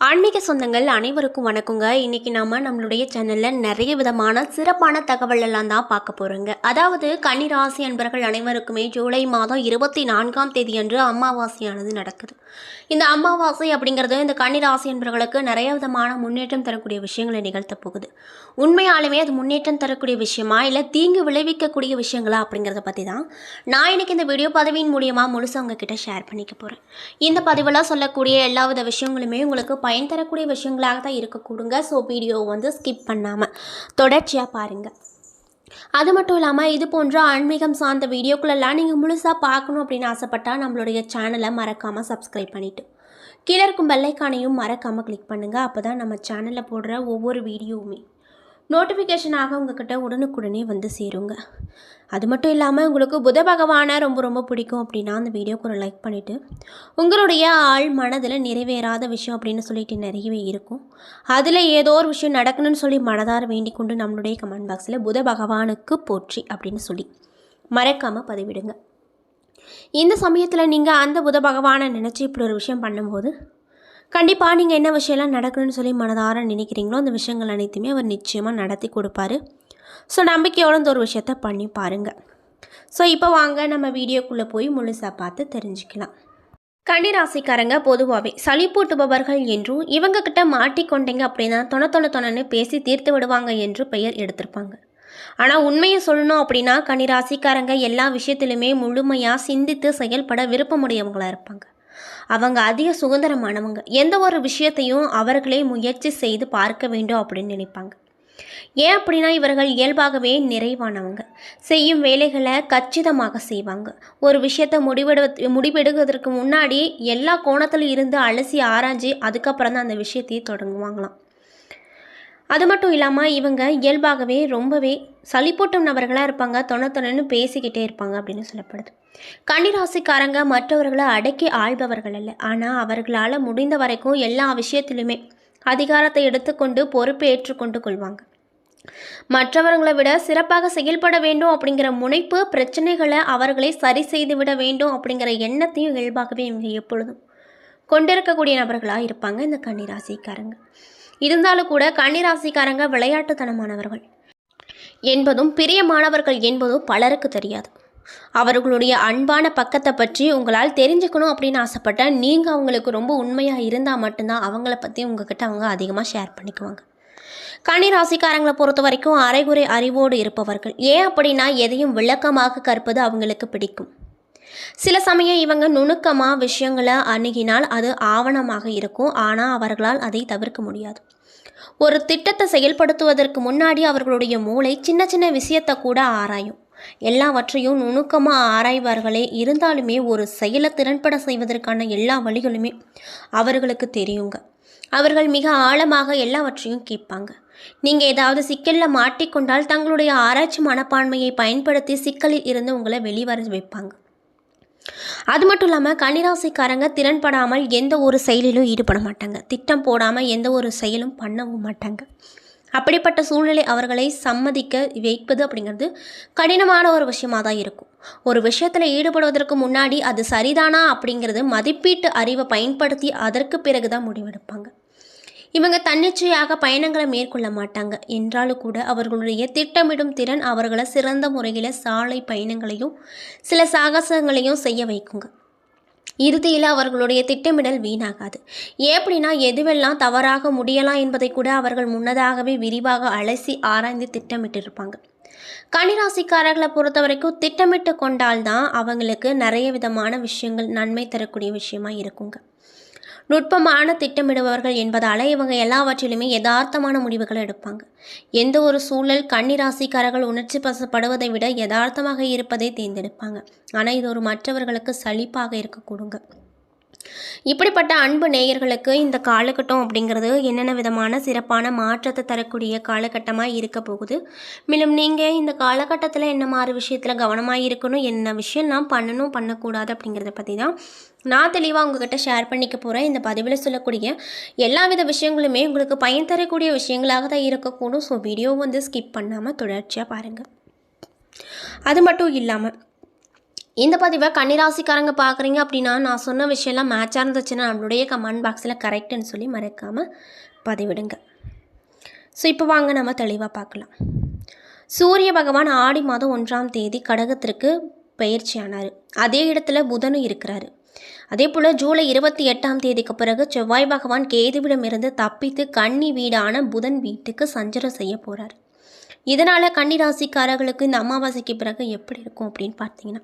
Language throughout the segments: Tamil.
ஆன்மீக சொந்தங்கள் அனைவருக்கும் வணக்கங்க. இன்னைக்கு நாம நம்மளுடைய சேனலில் நிறைய விதமான சிறப்பான தகவல் எல்லாம் தான் பார்க்க போகிறோங்க அதாவது கன்னிராசி அன்பர்கள் அனைவருக்குமே ஜூலை மாதம் இருபத்தி நான்காம் தேதி அன்று அமாவாசையானது நடக்குது. இந்த அமாவாசை அப்படிங்கிறது இந்த கன்னிராசி அன்பர்களுக்கு நிறைய விதமான முன்னேற்றம் தரக்கூடிய விஷயங்களை நிகழ்த்த போகுது. உண்மையாலுமே அது முன்னேற்றம் தரக்கூடிய விஷயமா இல்லை தீங்கு விளைவிக்கக்கூடிய விஷயங்களா அப்படிங்கிறத பற்றி தான் நான் இன்னைக்கு இந்த வீடியோ பதவியின் மூலியமாக முழுசாக உங்ககிட்ட ஷேர் பண்ணிக்க போகிறேன் இந்த பதிவில் சொல்லக்கூடிய எல்லா வித விஷயங்களுமே உங்களுக்கு பயன் தரக்கூடிய விஷயங்களாக தான் இருக்கக்கூடுங்க ஸோ வீடியோ வந்து ஸ்கிப் பண்ணாமல் தொடர்ச்சியாக பாருங்கள் அது மட்டும் இல்லாமல் இது போன்ற ஆன்மீகம் சார்ந்த வீடியோக்குள்ளெல்லாம் நீங்கள் முழுசாக பார்க்கணும் அப்படின்னு ஆசைப்பட்டால் நம்மளுடைய சேனலை மறக்காமல் சப்ஸ்கிரைப் பண்ணிவிட்டு கீழே இருக்கும் பெல்லைக்கானையும் மறக்காமல் கிளிக் பண்ணுங்கள் அப்போ தான் நம்ம சேனலில் போடுற ஒவ்வொரு வீடியோவுமே நோட்டிஃபிகேஷனாக உங்ககிட்ட உடனுக்குடனே வந்து சேருங்க. அது மட்டும் இல்லாமல் உங்களுக்கு புத பகவானை ரொம்ப ரொம்ப பிடிக்கும் அப்படின்னா அந்த வீடியோக்கு ஒரு லைக் பண்ணிவிட்டு உங்களுடைய ஆள் மனதில் நிறைவேறாத விஷயம் அப்படின்னு சொல்லிட்டு நிறையவே இருக்கும். அதில் ஏதோ ஒரு விஷயம் நடக்கணும்னு சொல்லி மனதார வேண்டிக் கொண்டு நம்மளுடைய கமெண்ட் பாக்ஸில் புத பகவானுக்கு போற்றி அப்படின்னு சொல்லி மறக்காமல் பதிவிடுங்க. இந்த சமயத்தில் நீங்கள் அந்த புத பகவானை நினச்சி இப்படி ஒரு விஷயம் பண்ணும்போது கண்டிப்பாக நீங்கள் என்ன விஷயம்லாம் நடக்கணும்னு சொல்லி மனதார நினைக்கிறீங்களோ அந்த விஷயங்கள் அனைத்துமே அவர் நிச்சயமாக நடத்தி கொடுப்பாரு. ஸோ நம்பிக்கையோட இந்த ஒரு விஷயத்த பண்ணி பாருங்கள் ஸோ இப்போ வாங்க நம்ம வீடியோக்குள்ளே போய் முழுசாக பார்த்து தெரிஞ்சுக்கலாம். கன்னிராசிக்காரங்க பொதுவாகவே சளிப்பூட்டுபவர்கள் என்றும் இவங்க கிட்ட மாட்டிக்கொண்டீங்க அப்படின்னா தொண தொண தொணன்னு பேசி தீர்த்து விடுவாங்க என்று பெயர் எடுத்திருப்பாங்க. ஆனால் உண்மையை சொல்லணும் அப்படின்னா கன்னிராசிக்காரங்க எல்லா விஷயத்திலுமே முழுமையாக சிந்தித்து செயல்பட விருப்பமுடையவங்களாக இருப்பாங்க. அவங்க அதிக சுதந்திரமானவங்க. எந்த ஒரு விஷயத்தையும் அவர்களே முயற்சி செய்து பார்க்க வேண்டும் அப்படின்னு நினைப்பாங்க. ஏன் அப்படின்னா இவர்கள் இயல்பாகவே நிறைவானவங்க. செய்யும் வேலைகளை கச்சிதமாக செய்வாங்க. ஒரு விஷயத்தை முடிவெடு முடிவெடுக்கிறதுக்கு முன்னாடி எல்லா கோணத்தில் இருந்து அலசி ஆராய்ஞ்சு அதுக்கப்புறம் தான் அந்த விஷயத்தையே தொடங்குவாங்களாம். அது மட்டும் இல்லாமல் இவங்க இயல்பாகவே ரொம்பவே சளிப்பூட்டும் நபர்களாக இருப்பாங்க. தொண தொணன்னு பேசிக்கிட்டே இருப்பாங்க அப்படின்னு சொல்லப்படுது. கன்னிராசிக்காரங்க மற்றவர்களை அடக்கி ஆள்பவர்கள் அல்ல. ஆனால் அவர்களால் முடிந்த வரைக்கும் எல்லா விஷயத்திலுமே அதிகாரத்தை எடுத்துக்கொண்டு பொறுப்பை ஏற்றுக்கொண்டு கொள்வாங்க. மற்றவர்களை விட சிறப்பாக செயல்பட வேண்டும் அப்படிங்கிற முனைப்பு பிரச்சனைகளை அவர்களை சரி செய்து விட வேண்டும் அப்படிங்கிற எண்ணத்தையும் இயல்பாகவே இவங்க எப்பொழுதும் கொண்டிருக்கக்கூடிய நபர்களாக இருப்பாங்க இந்த கன்னிராசிக்காரங்க. இருந்தாலும் கூட கன்னிராசிக்காரங்க விளையாட்டுத்தனமானவர்கள் என்பதும் பிரியமானவர்கள் என்பதும் பலருக்கு தெரியாது. அவர்களுடைய அன்பான பக்கத்தை பற்றி உங்களால் தெரிஞ்சுக்கணும் அப்படின்னு ஆசைப்பட்டேன் நீங்கள் அவங்களுக்கு ரொம்ப உண்மையாக இருந்தால் மட்டும்தான் அவங்கள பற்றி உங்ககிட்ட அவங்க அதிகமாக ஷேர் பண்ணிக்குவாங்க. கனி ராசிக்காரங்களை பொறுத்த வரைக்கும் அரைகுறை அறிவோடு இருப்பவர்கள். ஏன் அப்படின்னா எதையும் விளக்கமாக கற்பது அவங்களுக்கு பிடிக்கும். சில சமயம் இவங்க நுணுக்கமாக விஷயங்களை அணுகினால் அது ஆவணமாக இருக்கும். ஆனால் அவர்களால் அதை தவிர்க்க முடியாது. ஒரு திட்டத்தை செயல்படுத்துவதற்கு முன்னாடி அவர்களுடைய மூளை சின்ன சின்ன விஷயத்தை கூட ஆராயும். எல்லாவற்றையும் நுணுக்கமாக ஆராய்வார்களே இருந்தாலுமே ஒரு செயலை திறன்பட செய்வதற்கான எல்லா வழிகளுமே அவர்களுக்கு தெரியுங்க. அவர்கள் மிக ஆழமாக எல்லாவற்றையும் கேட்பாங்க. நீங்கள் ஏதாவது சிக்கலில் மாட்டிக்கொண்டால் தங்களுடைய ஆராய்ச்சி மனப்பான்மையை பயன்படுத்தி சிக்கலில் இருந்து உங்களை வெளிவர வைப்பாங்க. அது மட்டும் இல்லாமல் கன்னிராசிக்காரங்க திறன்படாமல் எந்த ஒரு செயலிலும் ஈடுபட மாட்டாங்க. திட்டம் போடாமல் எந்த ஒரு செயலும் பண்ணவும் மாட்டாங்க. அப்படிப்பட்ட சூழ்நிலை அவர்களை சம்மதிக்க வைப்பது அப்படிங்கிறது கடினமான ஒரு விஷயமாக தான் இருக்கும். ஒரு விஷயத்தில் ஈடுபடுவதற்கு முன்னாடி அது சரிதானா அப்படிங்கிறது மதிப்பீட்டு அறிவை பயன்படுத்தி அதற்கு பிறகு தான் முடிவெடுப்பாங்க. இவங்க தன்னிச்சையாக பயணங்களை மேற்கொள்ள மாட்டாங்க. என்றாலும் கூட அவர்களுடைய திட்டமிடும் திறன் அவர்களை சிறந்த முறையில் சாலை பயணங்களையும் சில சாகசங்களையும் செய்ய வைக்குங்க. இறுதியில் அவர்களுடைய திட்டமிடல் வீணாகாது. எப்படின்னா எதுவெல்லாம் தவறாக முடியலாம் என்பதை கூட அவர்கள் முன்னதாகவே விரிவாக அலசி ஆராய்ந்து திட்டமிட்டிருப்பாங்க. கனிராசிக்காரர்களை பொறுத்த வரைக்கும் திட்டமிட்டு கொண்டால்தான் அவங்களுக்கு நிறைய விதமான விஷயங்கள் நன்மை தரக்கூடிய விஷயமா இருக்குங்க. நுட்பமான திட்டமிடுபவர்கள் என்பதால் இவங்க எல்லாவற்றிலுமே யதார்த்தமான முடிவுகளை எடுப்பாங்க. எந்த ஒரு சூழல் கன்னிராசிக்காரர்கள் உணர்ச்சி பசப்படுவதை விட யதார்த்தமாக இருப்பதை தேர்ந்தெடுப்பாங்க. ஆனால் இது ஒரு மற்றவர்களுக்கு சலிப்பாக இருக்கக்கூடுங்க. இப்படிப்பட்ட அன்பு நேயர்களுக்கு இந்த காலகட்டம் அப்படிங்கிறது என்னென்ன விதமான சிறப்பான மாற்றத்தை தரக்கூடிய காலகட்டமாக இருக்க போகுது? மேலும் நீங்கள் இந்த காலகட்டத்தில் என்ன மாதிரி விஷயத்தில் கவனமாக இருக்கணும் என்ன விஷயம்லாம் பண்ணணும் பண்ணக்கூடாது அப்படிங்கிறத பற்றி தான் நான் தெளிவாக உங்ககிட்ட ஷேர் பண்ணிக்க போகிறேன் இந்த பதிவில் சொல்லக்கூடிய எல்லா வித விஷயங்களுமே உங்களுக்கு பயன் தரக்கூடிய விஷயங்களாக தான் இருக்கக்கூடும். ஸோ வீடியோ வந்து ஸ்கிப் பண்ணாமல் தொடர்ச்சியாக பாருங்கள் அது மட்டும் இல்லாமல் இந்த பதிவை கன்னிராசிக்காரங்க பார்க்குறீங்க அப்படின்னா நான் சொன்ன விஷயம்லாம் மேட்சாக இருந்துச்சுன்னா நம்மளுடைய கமெண்ட் பாக்ஸில் கரெக்டுன்னு சொல்லி மறக்காமல் பதிவிடுங்க. ஸோ இப்போ வாங்க நம்ம தெளிவாக பார்க்கலாம் சூரிய பகவான் ஆடி மாதம் ஒன்றாம் தேதி கடகத்திற்கு பயிற்சியானார் அதே இடத்துல புதனும் இருக்கிறாரு. அதே போல் ஜூலை இருபத்தி எட்டாம் தேதிக்கு பிறகு செவ்வாய் பகவான் கேதுவிடமிருந்து தப்பித்து கன்னி வீடான புதன் வீட்டுக்கு சஞ்சரம் செய்ய போகிறார் இதனால் கன்னிராசிக்காரர்களுக்கு இந்த அமாவாசைக்கு பிறகு எப்படி இருக்கும் அப்படின்னு பார்த்தீங்கன்னா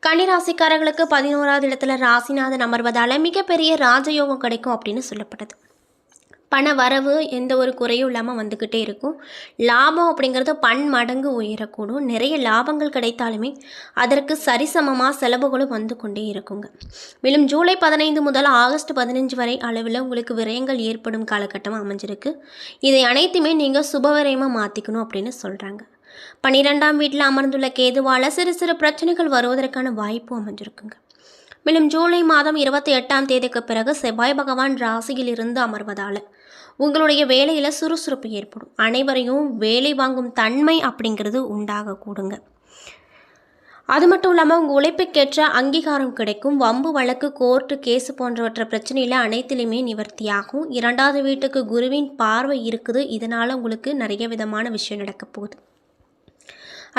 கன்னிராசிக்காரர்களுக்கு பதினோராவது இடத்துல ராசிநாதன் அமர்வதால் மிகப்பெரிய ராஜயோகம் கிடைக்கும் அப்படின்னு சொல்லப்படுது பண வரவு எந்த ஒரு குறையும் இல்லாமல் வந்துக்கிட்டே இருக்கும். லாபம் அப்படிங்கிறது பன் மடங்கு உயரக்கூடும். நிறைய லாபங்கள் கிடைத்தாலுமே அதற்கு சரிசமமாக செலவுகளும் வந்து கொண்டே இருக்குங்க. மேலும் ஜூலை பதினைந்து முதல் ஆகஸ்ட் பதினஞ்சு வரை அளவில் உங்களுக்கு விரயங்கள் ஏற்படும் காலகட்டம் அமைஞ்சிருக்கு. இதை அனைத்துமே நீங்கள் சுபவிரயமாக மாற்றிக்கணும் அப்படின்னு சொல்கிறாங்க பன்னிரெண்டாம் வீட்டில் அமர்ந்துள்ள கேதுவால் சிறு சிறு பிரச்சனைகள் வருவதற்கான வாய்ப்பு அமைஞ்சிருக்குங்க. மேலும் ஜூலை மாதம் இருபத்தி எட்டாம் தேதிக்கு பிறகு செவ்வாய் பகவான் ராசியில் இருந்து அமர்வதால் உங்களுடைய வேலையில் சுறுசுறுப்பு ஏற்படும். அனைவரையும் வேலை வாங்கும் தன்மை அப்படிங்கிறது உண்டாகக்கூடுங்க அது மட்டும் இல்லாமல் உங்கள் உழைப்புக்கேற்ற அங்கீகாரம் கிடைக்கும். வம்பு வழக்கு கோர்ட்டு கேஸு போன்றவற்ற பிரச்சனையில் அனைத்திலையுமே நிவர்த்தியாகும். இரண்டாவது வீட்டுக்கு குருவின் பார்வை இருக்குது. இதனால் உங்களுக்கு நிறைய விதமான விஷயம் நடக்க போகுது.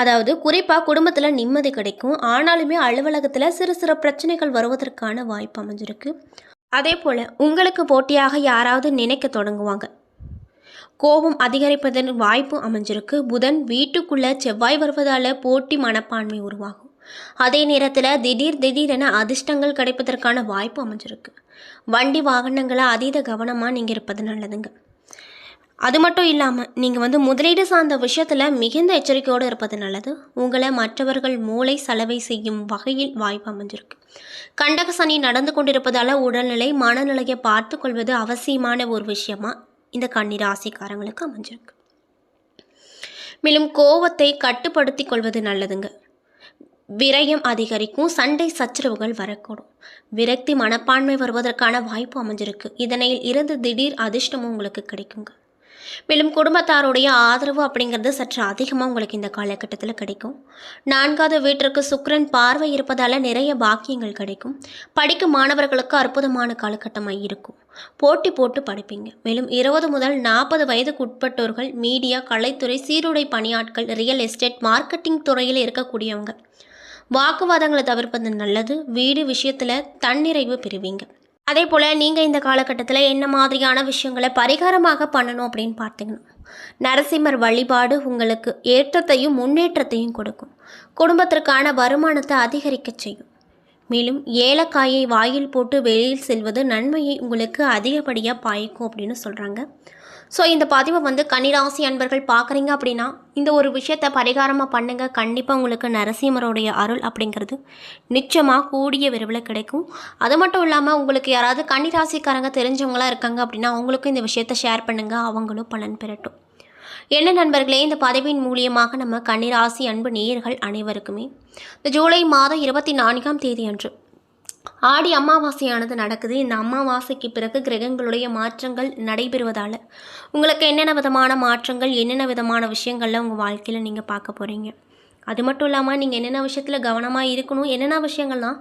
அதாவது குறிப்பாக குடும்பத்தில் நிம்மதி கிடைக்கும். ஆனாலுமே அலுவலகத்தில் சிறு சிறு பிரச்சனைகள் வருவதற்கான வாய்ப்பு அமைஞ்சிருக்கு. அதே போல் உங்களுக்கு போட்டியாக யாராவது நினைக்க தொடங்குவாங்க. கோபம் அதிகரிப்பதன் வாய்ப்பு அமைஞ்சிருக்கு. புதன் வீட்டுக்குள்ளே செவ்வாய் வருவதால் போட்டி மனப்பான்மை உருவாகும். அதே நேரத்தில் திடீர் திடீரென அதிர்ஷ்டங்கள் கிடைப்பதற்கான வாய்ப்பு அமைஞ்சிருக்கு. வண்டி வாகனங்களை அதீத கவனமாக நீங்கள் இருப்பது நல்லதுங்க. அது மட்டும் இல்லாமல் நீங்கள் வந்து முதலீடு சார்ந்த விஷயத்தில் மிகுந்த எச்சரிக்கையோடு இருப்பது நல்லது. உங்களை மற்றவர்கள் மூளை செலவை செய்யும் வகையில் வாய்ப்பு அமைஞ்சிருக்கு. கண்டக சனி நடந்து கொண்டிருப்பதால் உடல்நிலை மனநிலையை பார்த்து கொள்வது அவசியமான ஒரு விஷயமா இந்த கண்ணீர் ராசிக்காரங்களுக்கு அமைஞ்சிருக்கு. மேலும் கோவத்தை கட்டுப்படுத்தி கொள்வது நல்லதுங்க. விரயம் அதிகரிக்கும் சண்டை சச்சரவுகள் வரக்கூடும். விரக்தி மனப்பான்மை வருவதற்கான வாய்ப்பு அமைஞ்சிருக்கு. இதனையில் இருந்து திடீர் அதிர்ஷ்டமும் உங்களுக்கு கிடைக்குங்க. மேலும் குடும்பத்தாருடைய ஆதரவு அப்படிங்கிறது சற்று அதிகமாக உங்களுக்கு இந்த காலகட்டத்தில் கிடைக்கும். நான்காவது வீட்டிற்கு சுக்கரன் பார்வை இருப்பதால் நிறைய பாக்கியங்கள் கிடைக்கும். படிக்கும் மாணவர்களுக்கு அற்புதமான காலகட்டமாக இருக்கும். போட்டி போட்டு படிப்பீங்க. மேலும் இருபது முதல் நாற்பது வயதுக்கு உட்பட்டோர்கள் மீடியா கலைத்துறை சீருடை பணியாட்கள் ரியல் எஸ்டேட் மார்க்கெட்டிங் துறையில் இருக்கக்கூடியவங்க. வாக்குவாதங்களை தவிர்ப்பது நல்லது. வீடு விஷயத்தில் தன்னிறைவு பெறுவீங்க. அதே போல் நீங்கள் இந்த காலகட்டத்தில் என்ன மாதிரியான விஷயங்களை பரிகாரமாக பண்ணணும் அப்படின்னு பார்த்தீங்கன்னா நரசிம்மர் வழிபாடு உங்களுக்கு ஏற்றத்தையும் முன்னேற்றத்தையும் கொடுக்கும். குடும்பத்திற்கான வருமானத்தை அதிகரிக்க செய்யும். மேலும் ஏலக்காயை வாயில் போட்டு வெளியில் செல்வது நன்மையை உங்களுக்கு அதிகப்படியாக பாய்க்கும் அப்படின்னு சொல்கிறாங்க ஸோ இந்த பதிவை வந்து கன்னிராசி அன்பர்கள் பார்க்குறீங்க அப்படின்னா இந்த ஒரு விஷயத்தை பரிகாரமாக பண்ணுங்கள் கண்டிப்பாக உங்களுக்கு நரசிம்மருடைய அருள் அப்படிங்கிறது நிச்சயமாக கூடிய விரைவில் கிடைக்கும். அது மட்டும் இல்லாமல் உங்களுக்கு யாராவது கன்னிராசிக்காரங்க தெரிஞ்சவங்களாம் இருக்காங்க அப்படின்னா அவங்களுக்கும் இந்த விஷயத்தை ஷேர் பண்ணுங்கள் அவங்களும் பலன் பெறட்டும். என்ன நண்பர்களே இந்த பதவியின் மூலியமாக நம்ம கன்னிராசி அன்பு நேயர்கள் அனைவருக்குமே இந்த ஜூலை மாதம் இருபத்தி நான்காம் தேதி அன்று ஆடி அமாவாசையானது நடக்குது. இந்த அமாவாசைக்கு பிறகு கிரகங்களுடைய மாற்றங்கள் நடைபெறுவதால். உங்களுக்கு என்னென்ன விதமான மாற்றங்கள் என்னென்ன விதமான விஷயங்களில் உங்கள் வாழ்க்கையில் நீங்கள் பார்க்க போகிறீங்க அது மட்டும் இல்லாமல் நீங்கள் என்னென்ன விஷயத்தில் கவனமாக இருக்கணும் என்னென்ன விஷயங்கள்லாம்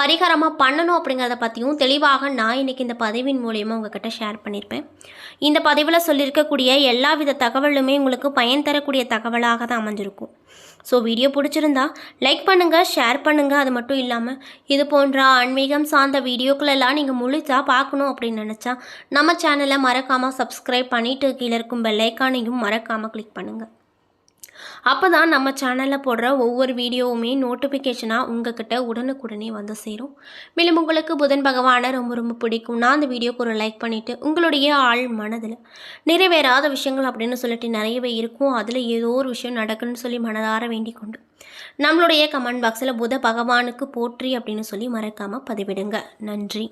பரிகாரமாக பண்ணணும் அப்படிங்கிறத பற்றியும் தெளிவாக நான் இன்றைக்கி இந்த பதிவின் மூலியமாக உங்ககிட்ட ஷேர் பண்ணியிருப்பேன் இந்த பதிவில் சொல்லியிருக்கக்கூடிய எல்லா வித தகவலுமே உங்களுக்கு பயன் தரக்கூடிய தகவலாக தான் அமைஞ்சிருக்கும். ஸோ வீடியோ பிடிச்சிருந்தா லைக் பண்ணுங்கள் ஷேர் பண்ணுங்கள் அது மட்டும் இல்லாமல் இது போன்ற ஆன்மீகம் சார்ந்த வீடியோக்களெல்லாம் நீங்கள் முழுசாக பார்க்கணும் அப்படின்னு நினச்சா நம்ம சேனலை மறக்காமல் சப்ஸ்கிரைப் பண்ணிவிட்டு கீழே இருக்கும் பெல்லைக்கானையும் மறக்காமல் கிளிக் பண்ணுங்கள் அப்போ தான் நம்ம சேனலில் போடுற ஒவ்வொரு வீடியோவுமே நோட்டிஃபிகேஷனாக உங்ககிட்ட உடனுக்குடனே வந்து சேரும். மேலும் உங்களுக்கு புதன் பகவானை ரொம்ப ரொம்ப பிடிக்கும். நான் அந்த வீடியோக்கு ஒரு லைக் பண்ணிவிட்டு உங்களுடைய ஆள் மனதில் நிறைவேறாத விஷயங்கள் அப்படின்னு சொல்லிட்டு நிறையவே இருக்கும். அதில் ஏதோ ஒரு விஷயம் நடக்குன்னு சொல்லி மனதார வேண்டிக் கொண்டு நம்மளுடைய கமெண்ட் பாக்ஸில் புத பகவானுக்கு போற்றி அப்படின்னு சொல்லி மறக்காமல் பதிவிடுங்க. நன்றி.